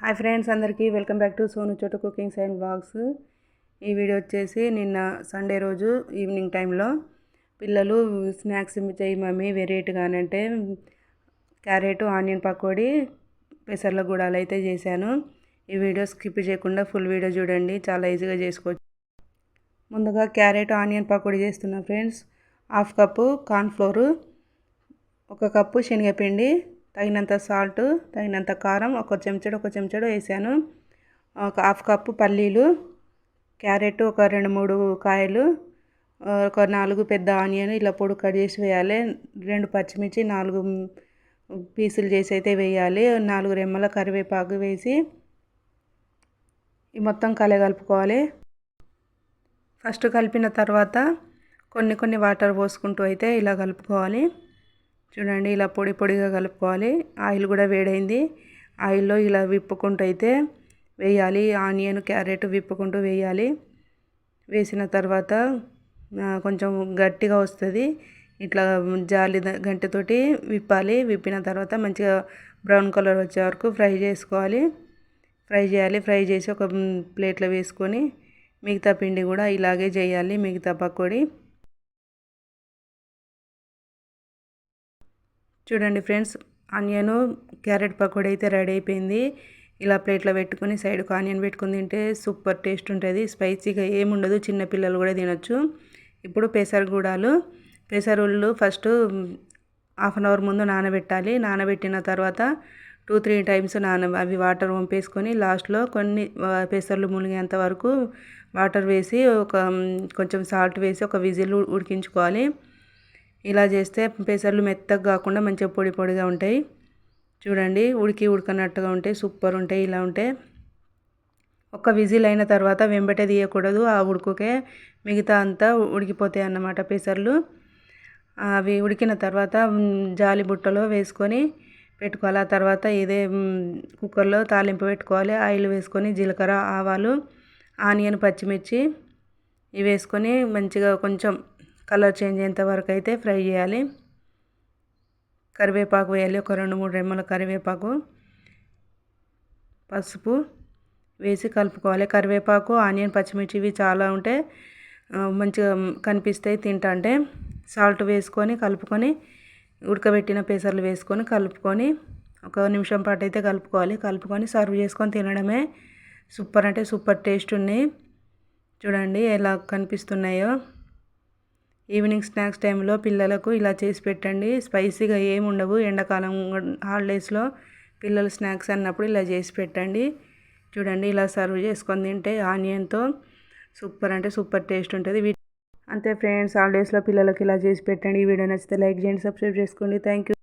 Hi friends అందరికీ welcome back to Sonu Chotu cookings and blogs ఈ video వచ్చేసి నిన్న సండే రోజు ఈవినింగ్ టైంలో పిల్లలు స్నాక్స్ చేయి మమ్మీ వెరైటీగా అంటే క్యారెట్ ఆనియన్ పకోడీ పెసర్ల గుడాలు అయితే చేశాను. ఈ వీడియో స్కిప్ చేయకుండా ఫుల్ వీడియో చూడండి చాలా ఈజీగా చేసుకోవచ్చు. ముందుగా క్యారెట్ ఆనియన్ పకోడీ చేస్తున్నా ఫ్రెండ్స్. హాఫ్ కప్పు కార్న్ఫ్లోరు ఒక కప్పు శనగపిండి తగినంత సాల్ట్ తగినంత కారం ఒక చెంచడు ఒక చెంచడు వేసాను. ఒక హాఫ్ కప్పు పల్లీలు క్యారెట్ ఒక రెండు మూడు కాయలు ఒక నాలుగు పెద్ద ఆనియన్ ఇలా పొడి కట్ చేసి వేయాలి. రెండు పచ్చిమిర్చి నాలుగు పీసులు చేసి అయితే వేయాలి. నాలుగు రెమ్మల కరివేపాకు వేసి ఈ మొత్తం కలగలుపుకోవాలి. ఫస్ట్ కలిపిన తర్వాత కొన్ని కొన్ని వాటర్ పోసుకుంటూ అయితే ఇలా కలుపుకోవాలి. చూడండి ఇలా పొడి పొడిగా కలుపుకోవాలి. ఆయిల్ కూడా వేడైంది. ఆయిల్లో ఇలా విప్పుకుంటూ అయితే వేయాలి. ఆనియన్ క్యారెట్ విప్పుకుంటూ వేయాలి. వేసిన తర్వాత కొంచెం గట్టిగా వస్తుంది. ఇట్లా జాలి గంటతోటి విప్పాలి. విప్పిన తర్వాత మంచిగా బ్రౌన్ కలర్ వచ్చే వరకు ఫ్రై చేసుకోవాలి. ఫ్రై చేయాలి. ఫ్రై చేసి ఒక ప్లేట్లో వేసుకొని మిగతా పిండి కూడా ఇలాగే చేయాలి. మిగతా పకోడీ. చూడండి ఫ్రెండ్స్ ఆనియన్ క్యారెట్ పకోడీ అయితే రెడీ అయిపోయింది. ఇలా ప్లేట్లో పెట్టుకొని సైడ్కి ఆనియన్ పెట్టుకుని తింటే సూపర్ టేస్ట్ ఉంటుంది. స్పైసీగా ఏముండదు చిన్నపిల్లలు కూడా తినొచ్చు. ఇప్పుడు పెసరగూడాలు పెసరుళ్ళు ఫస్ట్ హాఫ్ అన్ అవర్ ముందు నానబెట్టాలి. నానబెట్టిన తర్వాత టూ త్రీ టైమ్స్ నాన అవి వాటర్ వంపేసుకొని లాస్ట్లో కొన్ని పెసర్లు మునిగేంత వరకు వాటర్ వేసి ఒక కొంచెం సాల్ట్ వేసి ఒక విజిల్ ఉడికించుకోవాలి. ఇలా చేస్తే పెసర్లు మెత్తగా కాకుండా మంచిగా పొడి పొడిగా ఉంటాయి. చూడండి ఉడికి ఉడకనట్టుగా ఉంటాయి సూపర్ ఉంటాయి ఇలా ఉంటే. ఒక విజిల్ అయిన తర్వాత వెంబటే తీయకూడదు ఆ ఉడుకుకే మిగతా అంతా ఉడికిపోతాయి అన్నమాట పెసర్లు. అవి ఉడికిన తర్వాత జాలి బుట్టలో వేసుకొని పెట్టుకోవాలి. ఆ తర్వాత ఇదే కుక్కర్లో తాలింపు పెట్టుకోవాలి. ఆయిల్ వేసుకొని జీలకర్ర ఆవాలు ఆనియన్ పచ్చిమిర్చి ఇవి వేసుకొని మంచిగా కొంచెం కలర్ చేంజ్ అయ్యేంత వరకు అయితే ఫ్రై చేయాలి. కరివేపాకు వేయాలి. ఒక రెండు మూడు రెమ్మల కరివేపాకు పసుపు వేసి కలుపుకోవాలి. కరివేపాకు ఆనియన్ పచ్చిమిర్చి ఇవి చాలా ఉంటే మంచిగా కనిపిస్తాయి తింటా సాల్ట్ వేసుకొని కలుపుకొని ఉడకబెట్టిన పెసర్లు వేసుకొని కలుపుకొని ఒక నిమిషం పాటు అయితే కలుపుకోవాలి. కలుపుకొని సర్వ్ చేసుకొని తినడమే సూపర్. అంటే సూపర్ టేస్ట్ ఉన్నాయి. చూడండి ఎలా కనిపిస్తున్నాయో. ఈవినింగ్ స్నాక్స్ టైంలో పిల్లలకు ఇలా చేసి పెట్టండి. స్పైసీగా ఏమి ఉండవు. ఎండాకాలం హాలిడేస్లో పిల్లలు స్నాక్స్ అన్నప్పుడు ఇలా చేసి పెట్టండి. చూడండి ఇలా సర్వ్ చేసుకొని తింటే ఆనియన్తో సూపర్ అంటే సూపర్ టేస్ట్ ఉంటుంది. అంతే ఫ్రెండ్స్ హాలిడేస్లో పిల్లలకి ఇలా చేసి పెట్టండి. ఈ వీడియో నచ్చితే లైక్ చేయండి సబ్స్క్రైబ్ చేసుకోండి. Thank you.